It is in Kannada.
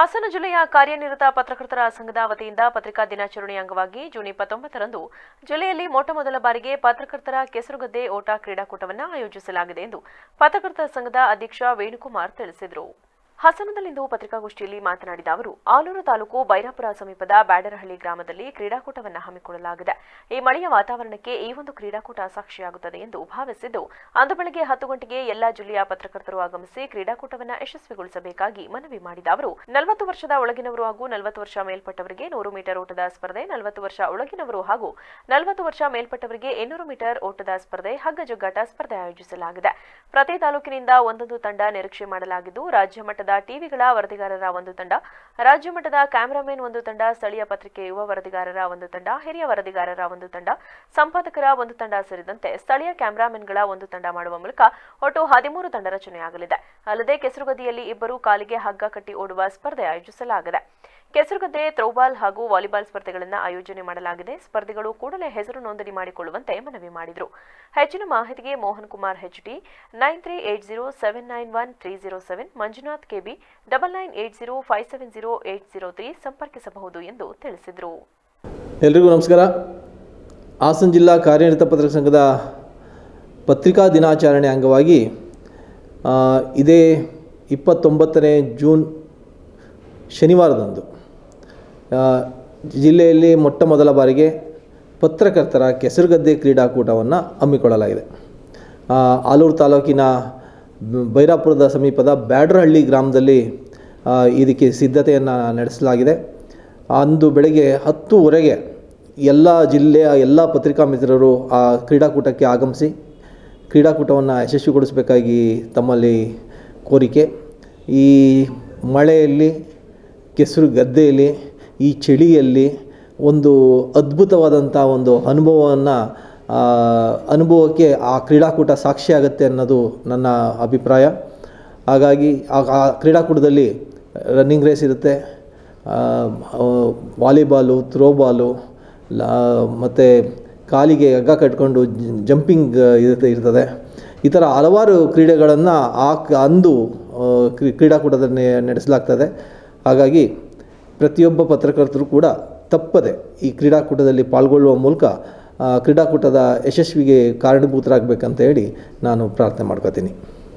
ಹಾಸನ ಜಿಲ್ಲೆಯ ಕಾರ್ಯನಿರತ ಪತ್ರಕರ್ತರ ಸಂಘದ ವತಿಯಿಂದ ಪತ್ರಿಕಾ ದಿನಾಚರಣೆಯ ಅಂಗವಾಗಿ ಜೂನ್ ಇಪ್ಪತ್ತೊಂಬತ್ತರಂದು ಜಿಲ್ಲೆಯಲ್ಲಿ ಮೊಟ್ಟ ಮೊದಲ ಬಾರಿಗೆ ಪತ್ರಕರ್ತರ ಕೆಸರುಗದ್ದೆ ಓಟ ಕ್ರೀಡಾಕೂಟವನ್ನು ಆಯೋಜಿಸಲಾಗಿದೆ ಎಂದು ಪತ್ರಕರ್ತರ ಸಂಘದ ಅಧ್ಯಕ್ಷ ವೇಣುಕುಮಾರ್ ತಿಳಿಸಿದರು. ಹಾಸನದಲ್ಲಿಂದು ಪತ್ರಿಕಾಗೋಷ್ಠಿಯಲ್ಲಿ ಮಾತನಾಡಿದ ಅವರು, ಆಲೂರು ತಾಲೂಕು ಬೈರಾಪುರ ಸಮೀಪದ ಬ್ಯಾಡರಹಳ್ಳಿ ಗ್ರಾಮದಲ್ಲಿ ಕ್ರೀಡಾಕೂಟವನ್ನು ಹಮ್ಮಿಕೊಳ್ಳಲಾಗಿದೆ. ಈ ಮಳೆಯ ವಾತಾವರಣಕ್ಕೆ ಈ ಒಂದು ಕ್ರೀಡಾಕೂಟ ಸಾಕ್ಷಿಯಾಗುತ್ತದೆ ಎಂದು ಭಾವಿಸಿದ್ದು, ಅಂದು ಬೆಳಗ್ಗೆ ಹತ್ತು ಗಂಟೆಗೆ ಎಲ್ಲಾ ಜಿಲ್ಲೆಯ ಪತ್ರಕರ್ತರು ಆಗಮಿಸಿ ಕ್ರೀಡಾಕೂಟವನ್ನು ಯಶಸ್ವಿಗೊಳಿಸಬೇಕಾಗಿ ಮನವಿ ಮಾಡಿದ ಅವರು, ನಲವತ್ತು ವರ್ಷದ ಒಳಗಿನವರು ಹಾಗೂ ನಲವತ್ತು ವರ್ಷ ಮೇಲ್ಪಟ್ಟವರಿಗೆ ನೂರು ಮೀಟರ್ ಓಟದ ಸ್ಪರ್ಧೆ, ನಲವತ್ತು ವರ್ಷ ಒಳಗಿನವರು ಹಾಗೂ ನಲವತ್ತು ವರ್ಷ ಮೇಲ್ಪಟ್ಟವರಿಗೆ ಇನ್ನೂರು ಮೀಟರ್ ಓಟದ ಸ್ಪರ್ಧೆ ಹಗ್ಗ ಜಗ್ಗಾಟ ಸ್ಪರ್ಧೆ ಆಯೋಜಿಸಲಾಗಿದೆ. ಪ್ರತಿ ತಾಲೂಕಿನಿಂದ ಒಂದೊಂದು ತಂಡ ನಿರೀಕ್ಷೆ ಮಾಡಲಾಗಿದ್ದು, ರಾಜ್ಯ ಮಟ್ಟದ ಟಿವಿಗಳ ವರದಿಗಾರರ ಒಂದು ತಂಡ, ರಾಜ್ಯ ಮಟ್ಟದ ಕ್ಯಾಮರಾಮನ್ ಒಂದು ತಂಡ, ಸ್ಥಳೀಯ ಪತ್ರಿಕೆ ಯುವ ವರದಿಗಾರರ ಒಂದು ತಂಡ, ಹಿರಿಯ ವರದಿಗಾರರ ಒಂದು ತಂಡ, ಸಂಪಾದಕರ ಒಂದು ತಂಡ ಸೇರಿದಂತೆ ಸ್ಥಳೀಯ ಕ್ಯಾಮರಾಮನ್ಗಳ ಒಂದು ತಂಡ ಮಾಡುವ ಮೂಲಕ ಒಟ್ಟು ಹದಿಮೂರು ತಂಡ ರಚನೆಯಾಗಲಿದೆ. ಅಲ್ಲದೆ ಕೆಸರುಗದಿಯಲ್ಲಿ ಇಬ್ಬರು ಕಾಲಿಗೆ ಹಗ್ಗ ಕಟ್ಟಿ ಓಡುವ ಸ್ಪರ್ಧೆ ಆಯೋಜಿಸಲಾಗಿದೆ. ಕೆಸರುಗದ್ದೆ ಥ್ರೋಬಾಲ್ ಹಾಗೂ ವಾಲಿಬಾಲ್ ಸ್ಪರ್ಧೆಗಳನ್ನು ಆಯೋಜನೆ ಮಾಡಲಾಗಿದೆ. ಸ್ಪರ್ಧೆಗಳು ಕೂಡಲೇ ಹೆಸರು ನೋಂದಣಿ ಮಾಡಿಕೊಳ್ಳುವಂತೆ ಮನವಿ ಮಾಡಿದರು. ಹೆಚ್ಚಿನ ಮಾಹಿತಿಗೆ Mohan Kumar HD nine three eight zero seven nine one three zero seven, Manjunath KB double nine eight zero five seven zero eight zero three ಸಂಪರ್ಕಿಸಬಹುದು ಎಂದು ತಿಳಿಸಿದರು. ಎಲ್ರಿಗೂ ನಮಸ್ಕಾರ. ಹಾಸನ ಜಿಲ್ಲಾ ಕಾರ್ಯನಿರತ ಪತ್ರಕ ಸಂಘದ ಪತ್ರಿಕಾ ದಿನಾಚರಣೆ ಅಂಗವಾಗಿ ಇದೇ ಇಪ್ಪತ್ತೊಂಬತ್ತನೇ ಜೂನ್ ಶನಿವಾರದಂದು ಜಿಲ್ಲೆಯಲ್ಲಿ ಮೊಟ್ಟ ಮೊದಲ ಬಾರಿಗೆ ಪತ್ರಕರ್ತರ ಕೆಸರುಗದ್ದೆ ಕ್ರೀಡಾಕೂಟವನ್ನು ಹಮ್ಮಿಕೊಳ್ಳಲಾಗಿದೆ. ಆಲೂರು ತಾಲೂಕಿನ ಬೈರಾಪುರದ ಸಮೀಪದ ಬ್ಯಾಡ್ರಹಳ್ಳಿ ಗ್ರಾಮದಲ್ಲಿ ಇದಕ್ಕೆ ಸಿದ್ಧತೆಯನ್ನು ನಡೆಸಲಾಗಿದೆ. ಅಂದು ಬೆಳಗ್ಗೆ ಹತ್ತುವರೆಗೆ ಎಲ್ಲ ಜಿಲ್ಲೆಯ ಎಲ್ಲ ಪತ್ರಿಕಾ ಮಿತ್ರರು ಆ ಕ್ರೀಡಾಕೂಟಕ್ಕೆ ಆಗಮಿಸಿ, ಕ್ರೀಡಾಕೂಟವನ್ನು ಯಶಸ್ವಿಗೊಳಿಸಬೇಕಾಗಿ ತಮ್ಮಲ್ಲಿ ಕೋರಿಕೆ. ಈ ಮಳೆಯಲ್ಲಿ ಕೆಸರು ಗದ್ದೆಯಲ್ಲಿ ಈ ಚಳಿಯಲ್ಲಿ ಒಂದು ಅದ್ಭುತವಾದಂಥ ಒಂದು ಅನುಭವವನ್ನು ಅನುಭವಕ್ಕೆ ಆ ಕ್ರೀಡಾಕೂಟ ಸಾಕ್ಷಿಯಾಗತ್ತೆ ಅನ್ನೋದು ನನ್ನ ಅಭಿಪ್ರಾಯ. ಹಾಗಾಗಿ ಆ ಕ್ರೀಡಾಕೂಟದಲ್ಲಿ ರನ್ನಿಂಗ್ ರೇಸ್ ಇರುತ್ತೆ ವಾಲಿಬಾಲು ಥ್ರೋಬಾಲು ಲಾ, ಮತ್ತು ಕಾಲಿಗೆ ಹಗ್ಗ ಕಟ್ಕೊಂಡು ಜಂಪಿಂಗ್ ಇರುತ್ತೆ, ಇರ್ತದೆ. ಈ ಥರ ಹಲವಾರು ಕ್ರೀಡೆಗಳನ್ನು ಆ, ಅಂದು ಕ್ರೀಡಾಕೂಟದಲ್ಲಿ ನಡೆಸಲಾಗ್ತದೆ. ಹಾಗಾಗಿ ಪ್ರತಿಯೊಬ್ಬ ಪತ್ರಕರ್ತರು ಕೂಡ ತಪ್ಪದೆ ಈ ಕ್ರೀಡಾಕೂಟದಲ್ಲಿ ಪಾಲ್ಗೊಳ್ಳುವ ಮೂಲಕ ಕ್ರೀಡಾಕೂಟದ ಯಶಸ್ವಿಗೆ ಕಾರಣಭೂತರಾಗಬೇಕಂತ ಹೇಳಿ ನಾನು ಪ್ರಾರ್ಥನೆ ಮಾಡ್ಕೋತೀನಿ.